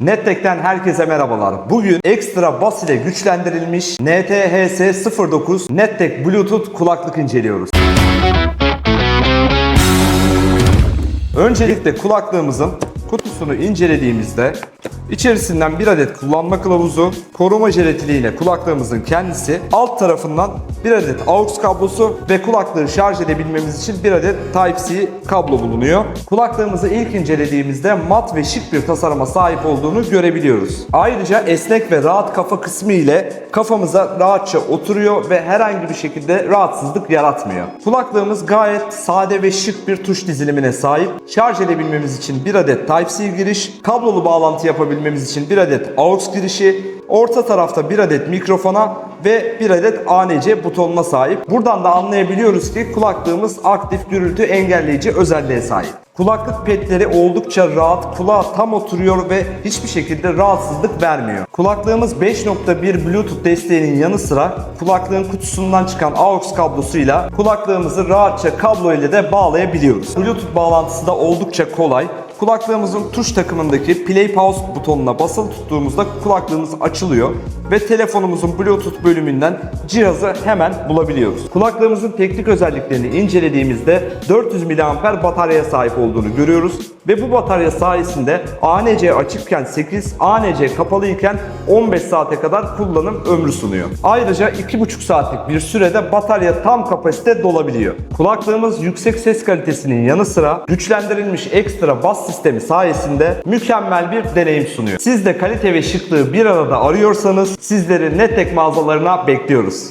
Nettek'ten herkese merhabalar. Bugün ekstra bas ile güçlendirilmiş NTHS09 Nettek Bluetooth kulaklık inceliyoruz. Öncelikle kulaklığımızın kutusunu incelediğimizde içerisinden bir adet kullanma kılavuzu, koruma jelatiniyle kulaklığımızın kendisi, alt tarafından bir adet AUX kablosu ve kulaklığı şarj edebilmemiz için bir adet Type-C kablo bulunuyor. Kulaklığımızı ilk incelediğimizde mat ve şık bir tasarıma sahip olduğunu görebiliyoruz. Ayrıca esnek ve rahat kafa kısmı ile kafamıza rahatça oturuyor ve herhangi bir şekilde rahatsızlık yaratmıyor. Kulaklığımız gayet sade ve şık bir tuş dizilimine sahip. Şarj edebilmemiz için bir adet Type-C giriş, kablolu bağlantı yapabilmemiz için bir adet AUX girişi, Orta tarafta bir adet mikrofona ve bir adet ANC butonuna sahip. Buradan da anlayabiliyoruz ki kulaklığımız aktif gürültü engelleyici özelliğe sahip. Kulaklık petleri oldukça rahat, kulağa tam oturuyor ve hiçbir şekilde rahatsızlık vermiyor. Kulaklığımız 5.1 Bluetooth desteğinin yanı sıra kulaklığın kutusundan çıkan AUX kablosuyla kulaklığımızı rahatça kablo ile de bağlayabiliyoruz. Bluetooth bağlantısı da oldukça kolay. Kulaklığımızın tuş takımındaki Play Pause butonuna basılı tuttuğumuzda kulaklığımız açılıyor ve telefonumuzun Bluetooth bölümünden cihazı hemen bulabiliyoruz. Kulaklığımızın teknik özelliklerini incelediğimizde 400 mAh bataryaya sahip olduğunu görüyoruz ve bu batarya sayesinde ANC açıkken 8, ANC kapalıyken 15 saate kadar kullanım ömrü sunuyor. Ayrıca 2,5 saatlik bir sürede batarya tam kapasite dolabiliyor. Kulaklığımız yüksek ses kalitesinin yanı sıra güçlendirilmiş ekstra bas sistemi sayesinde mükemmel bir deneyim sunuyor. Siz de kalite ve şıklığı bir arada arıyorsanız sizleri Nettek mağazalarına bekliyoruz.